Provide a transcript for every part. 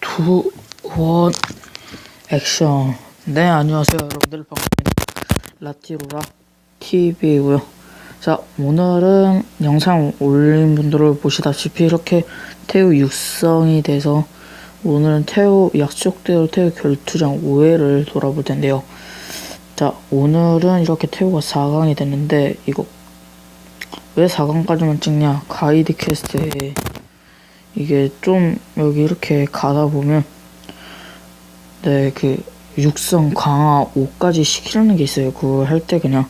투, 원, 액션. 네, 안녕하세요. 여러분들 반갑습니다. 라티로라 TV고요. 자, 오늘은 영상 올린 분들을 보시다시피 이렇게 태우 육성이 돼서 오늘은 태우 약속대로 태우 결투장 5회를 돌아볼 텐데요. 자, 오늘은 이렇게 태우가 4강이 됐는데 이거 왜 4강까지만 찍냐? 가이드 퀘스트에 이게 좀 여기 이렇게 가다 보면 네 그 육성 강화 5까지 시키려는 게 있어요. 그거 할 때 그냥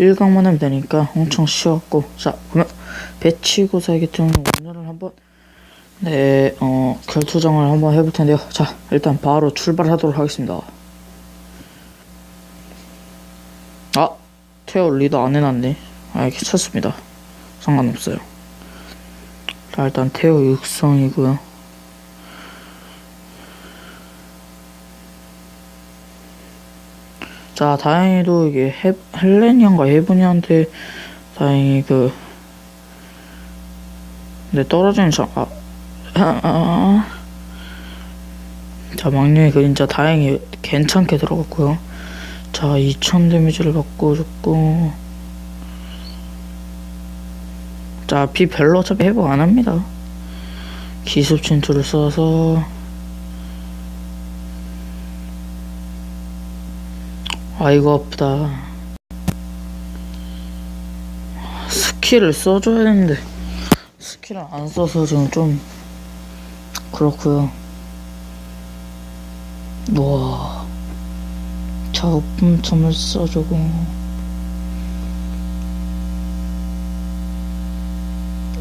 1강만 하면 되니까 엄청 쉬웠고. 자 그러면 배치고사이기 때문에 오늘은 한번 네 어 결투장을 한번 해볼 텐데요. 자 일단 바로 출발하도록 하겠습니다. 아 태어 리더 안 해놨네. 아 괜찮습니다. 상관없어요 자, 일단 태호 육성이고요. 자, 다행히도 이게 해, 헬렌이한가 헤븐이한테 다행히 그, 근데 떨어지는 장, 아, 아, 아. 자, 막내의 그림자 다행히 괜찮게 들어갔고요. 자, 2000 데미지를 받고 죽고, 자, 비 별로 어차피 회복 안 합니다. 기습 침투를 써서 아이고 아프다. 스킬을 써줘야 되는데 스킬을 안 써서 지금 좀 그렇고요. 와 작품점을 써주고.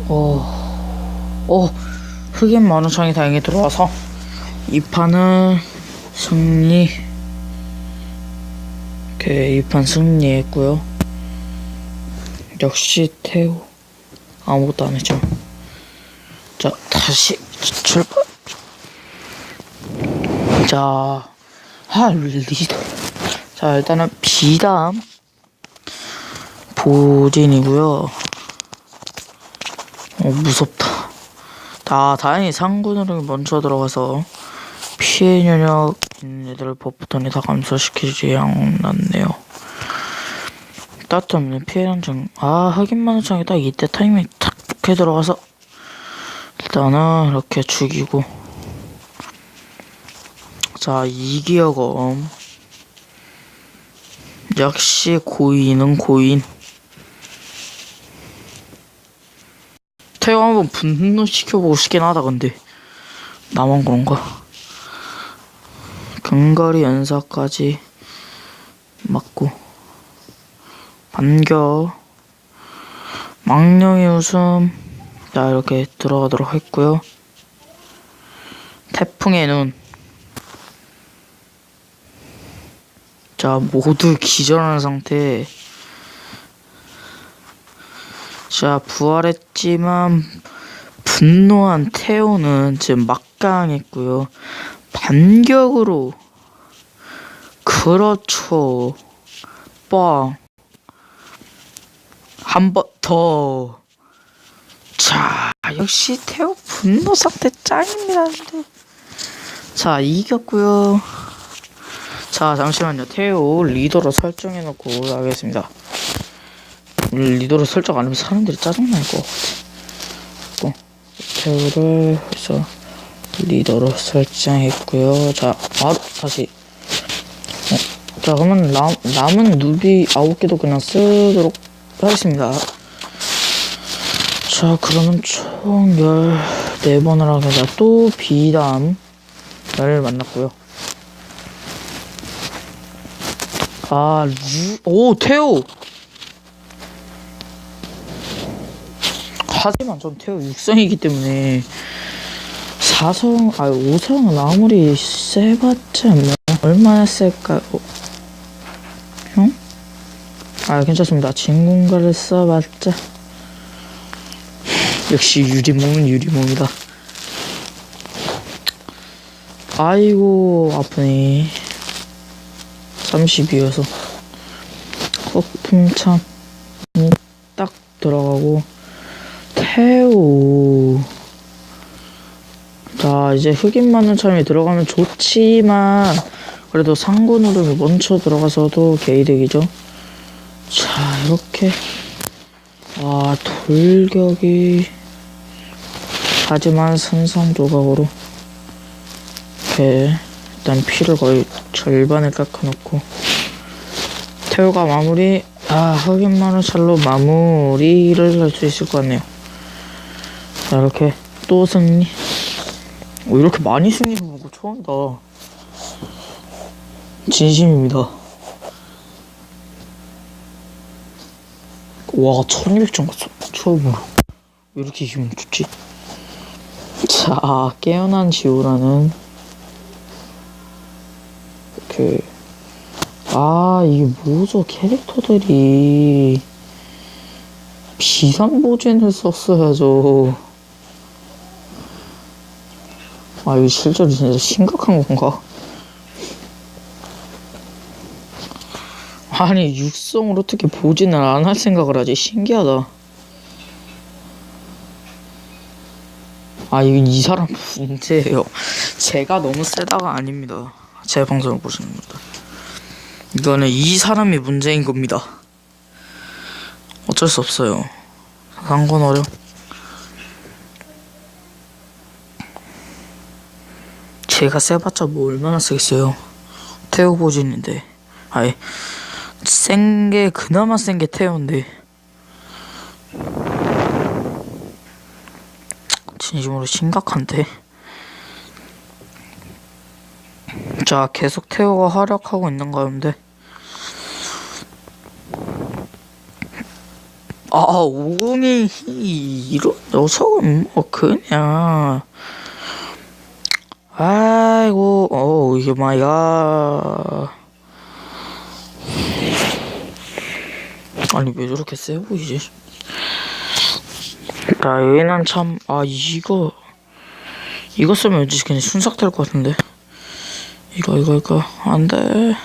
어, 어, 흑인 만우창이 다행히 들어와서 이 판은 승리. 오케이, 이판 승리했고요. 역시 태우 아무것도 안 했죠. 자, 다시 출발. 자, 하 리더. 자, 일단은 비담 보진이고요. 어, 무섭다. 다, 다행히 상군으로 먼저 들어가서 피해 면역 있는 애들을 버프턴이 다 감소시키지 않았네요. 따뜻한 피해 한정. 아, 흑인만 장이 딱 이때 타이밍 탁 이렇게 들어가서 일단은 이렇게 죽이고. 자, 이기어검. 역시 고인은 고인. 태워 한번 분노시켜보고 싶긴 하다 근데. 나만 그런가? 근거리 연사까지 맞고. 반겨. 망령의 웃음. 자 이렇게 들어가도록 했고요. 태풍의 눈. 자, 모두 기절한 상태. 자, 부활했지만 분노한 태오는 지금 막강했고요. 반격으로 그렇죠. 뻥. 한 번 더. 자, 역시 태오 분노 상태 짱입니다. 근데. 자, 이겼고요. 자, 잠시만요. 태오 리더로 설정해 놓고 하겠습니다. 리더로 설정 안 하면 사람들이 짜증날 것 같아. 태우를 해서 리더로 설정했고요. 자, 바로 다시. 어, 자, 그러면 남, 남은 누비 9개도 그냥 쓰도록 하겠습니다. 자, 그러면 총 14번을 하게 또 비담을 만났고요. 아, 루, 오, 태호! 하지만 전 태호 육성이기 때문에 사성 아 5성은 아무리 세봤자 뭐 얼마나 셀까? 어? 형? 아 괜찮습니다. 진공가를 써봤자. 역시 유리몸은 유리몸이다. 아이고 아프네. 32여서. 거품 참딱 들어가고 태우 자 자, 이제 흑인 많은 참이 들어가면 좋지만, 그래도 상군으로 먼저 들어가서도 개이득이죠. 자, 이렇게. 아, 돌격이. 하지만 산산조각으로. 이렇게. 일단 피를 거의 절반을 깎아놓고. 태우가 마무리. 아, 흑인 찰로 마무리를 할 수 있을 것 같네요. 자, 이렇게 또 승리. 오, 이렇게 많이 승리한 거 처음이다. 진심입니다. 와, 1200점 갔어. 처음으로. 왜 이렇게 기분 좋지? 자, 깨어난 지우라는 그, 아, 이게 뭐죠? 캐릭터들이 비상보진을 썼어야죠. 아, 이거 실제로 진짜 심각한 건가? 아니, 육성을 어떻게 보진을 안할 생각을 하지? 신기하다. 아, 이건 이 사람 문제예요. 제가 너무 세다가 아닙니다. 제 방송을 보시는 분들. 이거는 이 사람이 문제인 겁니다. 어쩔 수 없어요. 상관 어려. 제가 세봤자 뭐 얼마나 쓰겠어요. 태우보진인데. 아예 센 게 그나마 센 게 태우인데. 진심으로 심각한데. 자, 계속 태우가 활약하고 있는 가운데. 아, 오공이 이런 녀석은 뭐 그냥. 아이고, 어, 이게 마야. 아니, 왜 저렇게 세 보이지? 자, 얘는 참, 아, 이거, 이거 쓰면 왠지 그냥 순삭 될 것 같은데. 이거, 이거, 이거, 안 돼.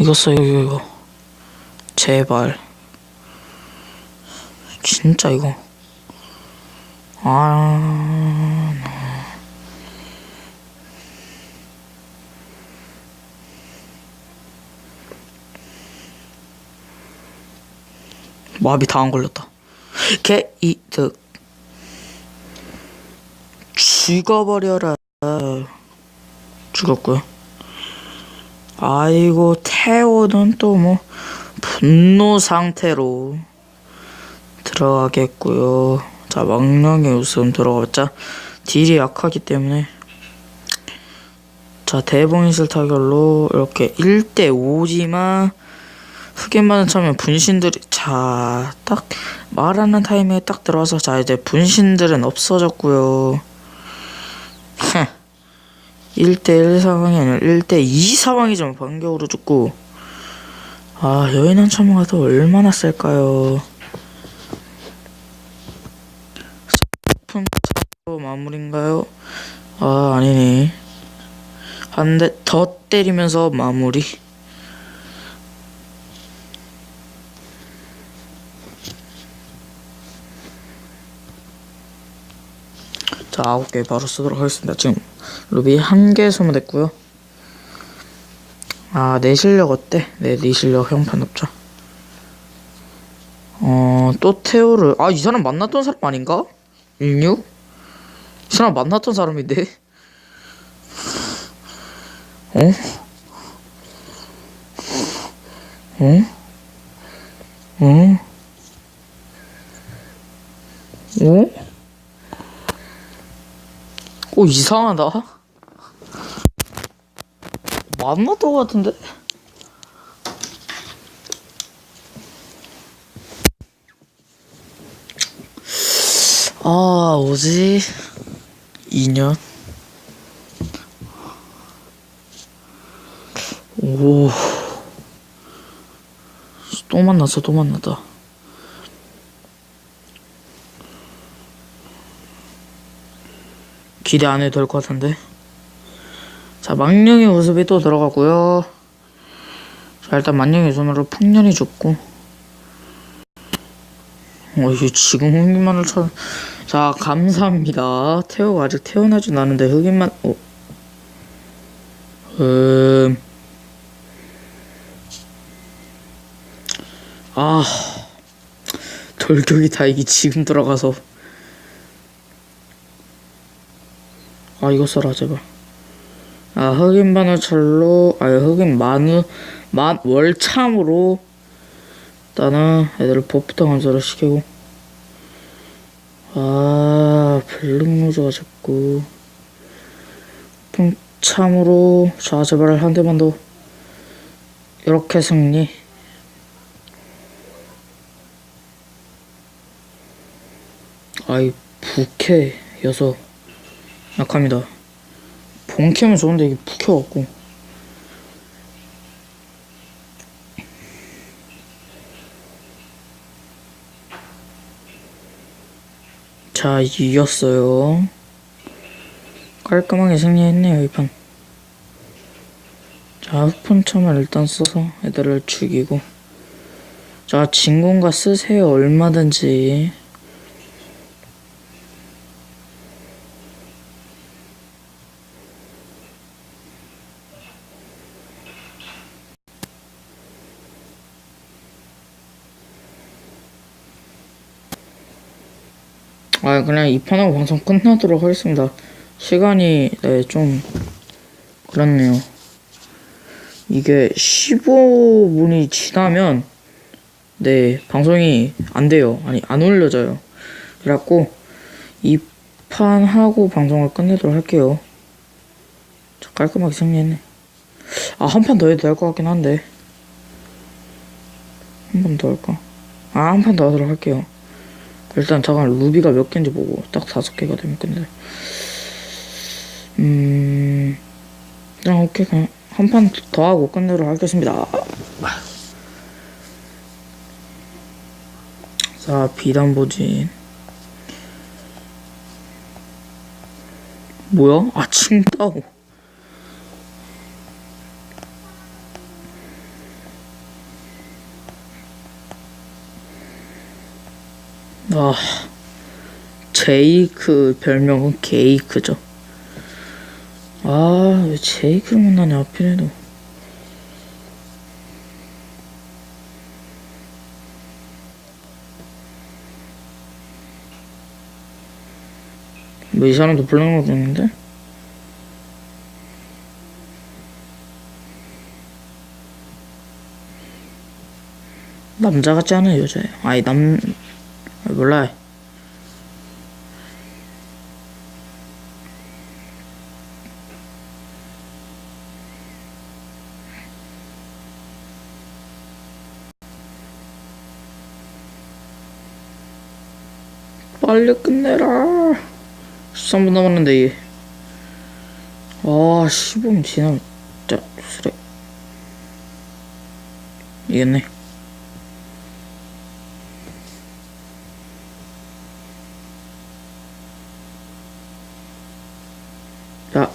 이거 써, 이거, 이거, 이거. 제발. 진짜 이거. 아, 마비 다 안 걸렸다. 개 이득. 죽어버려라. 죽었고요. 아이고 태호는 또 뭐 분노 상태로 들어가겠고요. 자 망령의 웃음 들어가봤자 딜이 약하기 때문에 자 대봉이슬 타결로 이렇게 1대 5지만 흑인만은 처음에 분신들이 자 딱 말하는 타이밍에 딱 들어와서 자 이제 분신들은 없어졌고요. 1대1 상황이 아니라 1대2 상황이죠 반격으로 죽고. 아 여인한 처마가 더 얼마나 셀까요? 품 마무리인가요? 아 아니네. 한 대 더 때리면서 마무리 자 아홉 개 바로 쓰도록 하겠습니다 지금 루비 한 개 소모됐고요 아 내 실력 어때? 네, 네 실력 형판 없죠 어또 태우를 아 이 사람 만났던 사람 아닌가? 16? 이 사람 만났던 사람인데 어? 어? 어? 어? 오 이상하다. 만났던 것 같은데? 아 뭐지? 2년? 오. 또 만났어, 또 만났다. 기대 안 해도 될 것 같은데. 자, 망령의 모습이 또 들어가고요. 자, 일단 만령의 손으로 풍년이 죽고. 어, 이게 지금 흑인만을 쳐. 자, 감사합니다. 태호가 아직 태어나진 않은데 흑인만, 어. 음. 아. 돌격이 다행히 지금 들어가서. 아, 이거 써라, 제발. 아, 흑인 바늘철로, 아, 흑인 마누, 만, 월참으로, 일단은 애들 법부터 감사를 시키고. 아, 블랙노즈가 자꾸. 참으로, 자, 제발 한 대만 더. 이렇게 승리. 아이, 부캐여서 약합니다. 본캐면 좋은데 이게 부캐갖고. 자, 이겼어요. 깔끔하게 승리했네요, 이 판. 자, 흑폰참을 일단 써서 애들을 죽이고. 자, 진공과 쓰세요, 얼마든지. 아, 그냥 이 판하고 방송 끝나도록 하겠습니다. 시간이, 네, 좀, 그렇네요. 이게 15분이 지나면, 네, 방송이 안 돼요. 아니, 안 올려져요. 그래갖고, 이 판 하고 방송을 끝내도록 할게요. 자, 깔끔하게 정리했네. 아, 한 판 더 해도 될 것 같긴 한데. 한번더 할까? 아, 한 판 더 하도록 할게요. 일단 잠깐 루비가 몇 개인지 보고 딱 다섯 개가 되면 끝내. 음, 그냥 오케이 그냥 한 판 더 하고 끝내도록 하겠습니다. 자 비단보진. 뭐야? 아 칭따오. 아, 제이크 별명은 게이크죠. 아, 왜 제이크를 만나냐, 하필해도. 뭐 이 사람도 블랙로드 있는데? 남자 같지 않은 여자예요. 아니 남 아, 몰라. 빨리 끝내라. 13분 남았는데 이게. 아, 15분 지나면 진짜 쓰레. 이겼네. 자,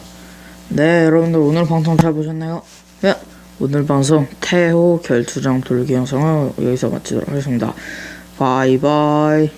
네 여러분들 오늘 방송 잘 보셨나요? 네, 오늘 방송 태호 결투장 돌기 영상을 여기서 마치도록 하겠습니다. 바이바이.